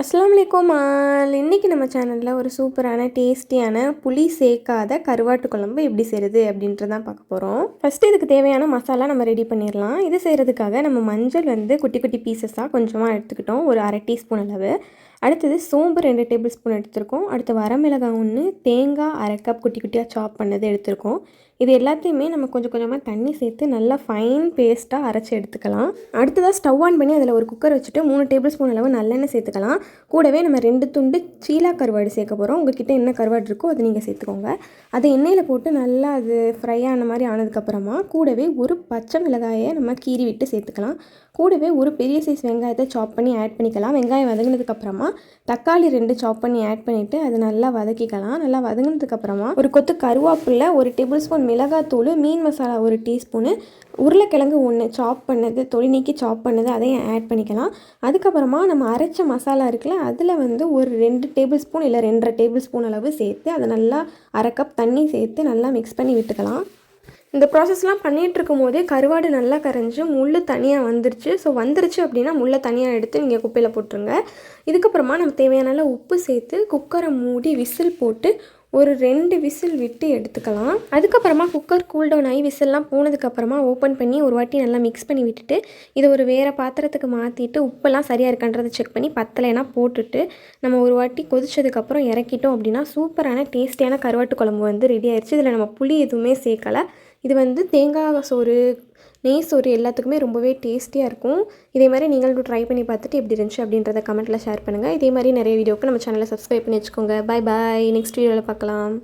அஸ்லாம் அலைக்கும் ஆல். இன்றைக்கி நம்ம சேனலில் ஒரு சூப்பரான டேஸ்டியான புளி சேர்க்காத கருவாட்டு குழம்பு எப்படி செய்கிறது அப்படின்றதான் பார்க்க போகிறோம் ஃபஸ்ட்டு இதுக்கு தேவையான மசாலா நம்ம ரெடி பண்ணிடலாம் இது செய்கிறதுக்காக நம்ம மஞ்சள் வந்து குட்டி குட்டி பீசஸாக கொஞ்சமாக எடுத்துக்கிட்டோம். ஒரு அரை டீஸ்பூன் அளவு. அடுத்தது சோம்பு ரெண்டு டேபிள் ஸ்பூன் எடுத்திருக்கோம். அடுத்து வரமிளகாய் ஒன்று தேங்காய் அரை கப் குட்டி குட்டியாக சாப் பண்ணது எடுத்திருக்கோம். இது எல்லாத்தையுமே நம்ம கொஞ்சம் கொஞ்சமாக தண்ணி சேர்த்து நல்லா ஃபைன் பேஸ்ட்டாக அரைச்சி எடுத்துக்கலாம். அடுத்ததாக ஸ்டவ் ஆன் பண்ணி அதில் ஒரு குக்கர் வச்சுட்டு மூணு டேபிள் ஸ்பூன் அளவு நல்லெண்ணெய் சேர்த்துக்கலாம். கூடவே நம்ம ரெண்டு துண்டு சீலா கருவாடு சேர்க்க போகிறோம் உங்ககிட்ட என்ன கருவாடு இருக்கோ அதை நீங்கள் சேர்த்துக்கோங்க. அதை எண்ணெயில் போட்டு நல்லா அது ஃப்ரை ஆன மாதிரி ஆனதுக்கப்புறமா கூடவே ஒரு பச்சை மிளகாயை நம்ம கீறி விட்டு சேர்த்துக்கலாம். கூடவே ஒரு பெரிய சைஸ் வெங்காயத்தை சாப் பண்ணி ஆட் பண்ணிக்கலாம். வெங்காயம் வதங்கினதுக்கப்புறமா தக்காளி ரெண்டு சாப் பண்ணி ஆட் பண்ணிவிட்டு அதை நல்லா வதக்கிக்கலாம். நல்லா வதங்கினதுக்கப்புறமா ஒரு கொத்து கருவேப்பிலை ஒரு டேபிள் ஸ்பூன் மிளகாத்தூள் மீன் மசாலா ஒரு டீஸ்பூனு உருளைக்கிழங்கு ஒன்று சாப் பண்ணது தொழில் நீக்கி சாப் பண்ணது அதையும் ஆட் பண்ணிக்கலாம். அதுக்கப்புறமா நம்ம அரைச்ச மசாலா இருக்குல்ல அதில் வந்து ஒரு ரெண்டு டேபிள் ஸ்பூன் இல்லை ரெண்டரை டேபிள் ஸ்பூன் அளவு சேர்த்து அதை நல்லா அரை கப் தண்ணி சேர்த்து நல்லா மிக்ஸ் பண்ணி விட்டுக்கலாம். இந்த ப்ராசஸ்லாம் பண்ணிகிட்டு இருக்கும் போதே கருவாடு நல்லா கரைஞ்சி முள் தனியாக வந்துருச்சு. ஸோ வந்துருச்சு அப்படின்னா முள்ளை தனியாக எடுத்து நீங்கள் குப்பையில் போட்டுருங்க. இதுக்கப்புறமா நம்ம தேவையான உப்பு சேர்த்து குக்கரை மூடி விசில் போட்டு ஒரு ரெண்டு விசில் விட்டு எடுத்துக்கலாம். அதுக்கப்புறமா குக்கர் கூல்டவுன் ஆகி விசில்லாம் போனதுக்கப்புறமா ஓப்பன் பண்ணி ஒரு வாட்டி நல்லா மிக்ஸ் பண்ணி விட்டுட்டு இதை ஒரு வேறு பாத்திரத்துக்கு மாற்றிட்டு உப்பெல்லாம் சரியாக இருக்கான்றதை செக் பண்ணி பத்தலைனா போட்டுட்டு நம்ம ஒரு வாட்டி கொதிச்சதுக்கப்புறம் இறக்கிட்டோம் அப்படின்னா சூப்பரான டேஸ்டியான கருவாட்டு குழம்பு வந்து ரெடி ஆயிடுச்சு இதில் நம்ம புளி எதுவுமே சேர்க்கலை. இது வந்து தேங்காய் சோறு நெய் சோறு எல்லாத்துக்குமே ரொம்பவே டேஸ்டியாக இருக்கும். இதே மாதிரி நீங்களும் ட்ரை பண்ணி பார்த்துட்டு எப்படி இருந்துச்சு அப்படின்றத கமெண்ட்டில் ஷேர் பண்ணுங்கள் இதே மாதிரி நிறைய வீடியோக்கு நம்ம சேனலை சப்ஸ்கிரைப் பண்ணி வச்சுக்கோங்க. பாய் பாய் நெக்ஸ்ட் வீடியோவில் பார்க்கலாம்.